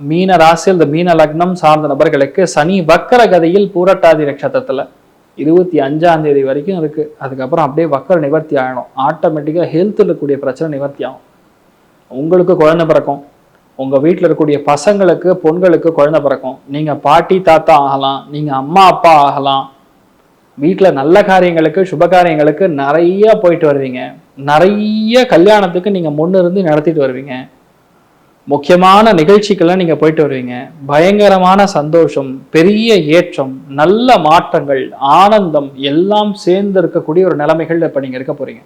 மீன ராசி இந்த மீன லக்னம் சார்ந்த நபர்களுக்கு சனி வக்கர கதையில் பூரட்டாதி நட்சத்திரத்துல இருபத்தி அஞ்சாம் தேதி வரைக்கும் இருக்கு. அதுக்கப்புறம் அப்படியே வக்கர நிவர்த்தி ஆகணும் ஆட்டோமேட்டிக்காக ஹெல்த்தில் இருக்கக்கூடிய பிரச்சனை நிவர்த்தி ஆகும். உங்களுக்கு குழந்தை பிறக்கும். உங்க வீட்டில் இருக்கக்கூடிய பசங்களுக்கு பொண்களுக்கு குழந்தை பிறக்கும். நீங்க பாட்டி தாத்தா ஆகலாம். நீங்க அம்மா அப்பா ஆகலாம். வீட்டில் நல்ல காரியங்களுக்கு சுப காரியங்களுக்கு நிறைய போயிட்டு வருவீங்க. நிறைய கல்யாணத்துக்கு நீங்க முன்னிருந்து நடத்திட்டு வருவீங்க. முக்கியமான நிகழ்ச்சிக்கெல்லாம் நீங்க போயிட்டு வருவீங்க. பயங்கரமான சந்தோஷம் பெரிய ஏற்றம் நல்ல மாற்றங்கள் ஆனந்தம் எல்லாம் சேர்ந்து இருக்கக்கூடிய ஒரு நிலைமைகள் இப்போ நீங்க இருக்க போறீங்க.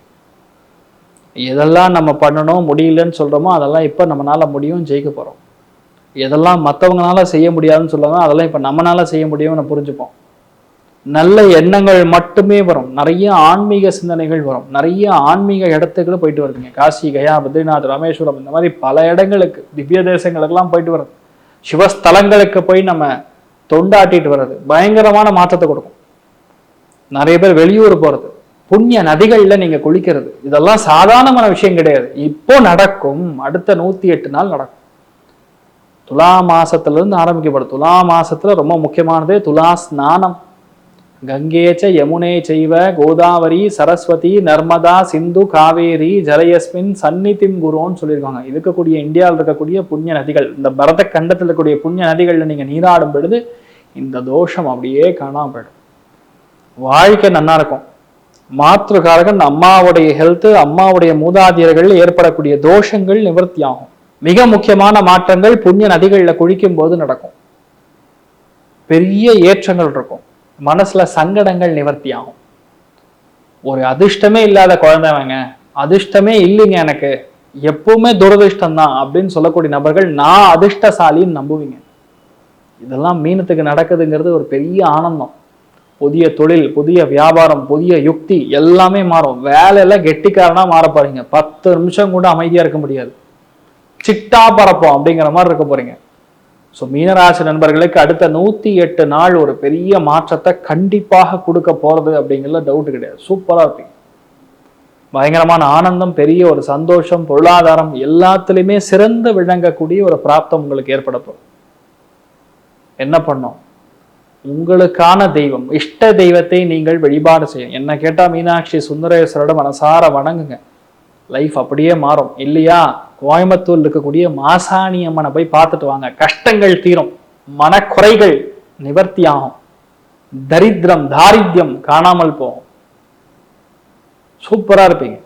எதெல்லாம் நம்ம பண்ணணும் முடியலன்னு சொல்றோமோ அதெல்லாம் இப்போ நம்மளால முடியும் ஜெயிக்க போறோம். எதெல்லாம் மற்றவங்களால செய்ய முடியாதுன்னு சொல்லுவாங்க அதெல்லாம் இப்போ நம்மளால செய்ய முடியும்னு புரிஞ்சுப்போம். நல்ல எண்ணங்கள் மட்டுமே வரும். நிறைய ஆன்மீக சிந்தனைகள் வரும். நிறைய ஆன்மீக இடத்துக்கு போயிட்டு வருதுங்க. காசி கயா பத்ரிநாத் ராமேஸ்வரம் இந்த மாதிரி பல இடங்களுக்கு திவ்ய தேசங்களுக்கெல்லாம் போயிட்டு வருது. சிவஸ்தலங்களுக்கு போய் நம்ம தொண்டாட்டிட்டு வர்றது பயங்கரமான மாற்றத்தை கொடுக்கும். நிறைய பேர் வெளியூர் போறது புண்ணிய நதிகள்ல நீங்க குளிக்கிறது இதெல்லாம் சாதாரணமான விஷயம் கிடையாது. இப்போ நடக்கும். அடுத்த நூத்தி எட்டு நாள் நடக்கும். துலா மாசத்துல இருந்து ஆரம்பிக்கப்படும். துலா மாசத்துல ரொம்ப முக்கியமானது துலா ஸ்நானம். கங்கேச்ச யமுனே செய்வ கோதாவரி சரஸ்வதி நர்மதா சிந்து காவேரி ஜலயஸ்மின் சன்னிதிம் குருன்னு சொல்லியிருக்காங்க. இருக்கக்கூடிய இந்தியாவில் இருக்கக்கூடிய புண்ணிய நதிகள் இந்த பரத கண்டத்தில் இருக்கக்கூடிய புண்ணிய நதிகள்ல நீங்க நீராடும் பொழுது இந்த தோஷம் அப்படியே காணாம போயிடும். வாழ்க்கை நல்லா இருக்கும். மாத்திருக்காரகன் அம்மாவுடைய ஹெல்த் அம்மாவுடைய மூதாதியர்கள் ஏற்படக்கூடிய தோஷங்கள் நிவர்த்தி ஆகும். மிக முக்கியமான மாற்றங்கள் புண்ணிய நதிகள்ல குளிக்கும் போது நடக்கும். பெரிய ஏற்றங்கள் இருக்கும். மனசுல சங்கடங்கள் நிவர்த்தி ஆகும். ஒரு அதிர்ஷ்டமே இல்லாத குழந்தைவங்க அதிர்ஷ்டமே இல்லைங்க எனக்கு எப்பவுமே துரதிர்ஷ்டம் தான் அப்படின்னு சொல்லக்கூடிய நபர்கள் நான் அதிர்ஷ்டசாலின்னு நம்புவீங்க. இதெல்லாம் மீனத்துக்கு நடக்குதுங்கிறது ஒரு பெரிய ஆனந்தம். புதிய தொழில் புதிய வியாபாரம் புதிய யுக்தி எல்லாமே மாறும். வேலையெல்லாம் கெட்டிக்காரனா மாற போறீங்க. பத்து நிமிஷம் கூட அமைதியா இருக்க முடியாது. சிட்டா பறப்போம் அப்படிங்கிற மாதிரி இருக்க போறீங்க. ஸோ மீனராசி நண்பர்களுக்கு அடுத்த நூத்தி எட்டு நாள் ஒரு பெரிய மாற்றத்தை கண்டிப்பாக கொடுக்க போறது அப்படிங்கிறதுல டவுட் கிடையாது. சூப்பரா இருப்பீங்க. பயங்கரமான ஆனந்தம் பெரிய ஒரு சந்தோஷம் பொருளாதாரம் எல்லாத்துலேயுமே சிறந்து விளங்கக்கூடிய ஒரு பிராப்தம் உங்களுக்கு ஏற்பட போகும் என்ன பண்ணோம் உங்களுக்கான தெய்வம் இஷ்ட தெய்வத்தை நீங்கள் வழிபாடு செய்யும் என்ன கேட்டா மீனாட்சி சுந்தரேஸ்வரோட மனசார வணங்குங்க. லைஃப் அப்படியே மாறும். இல்லையா? கோயம்புத்தூர்ல இருக்கக்கூடிய மாசாணி அம்மனை போய் பார்த்துட்டு வாங்க. கஷ்டங்கள் தீரும். மனக்குறைகள் நிவர்த்தி ஆகும். தரித்திரம் தாரித்யம் காணாமல் போகும். சூப்பரா இருப்பீங்க.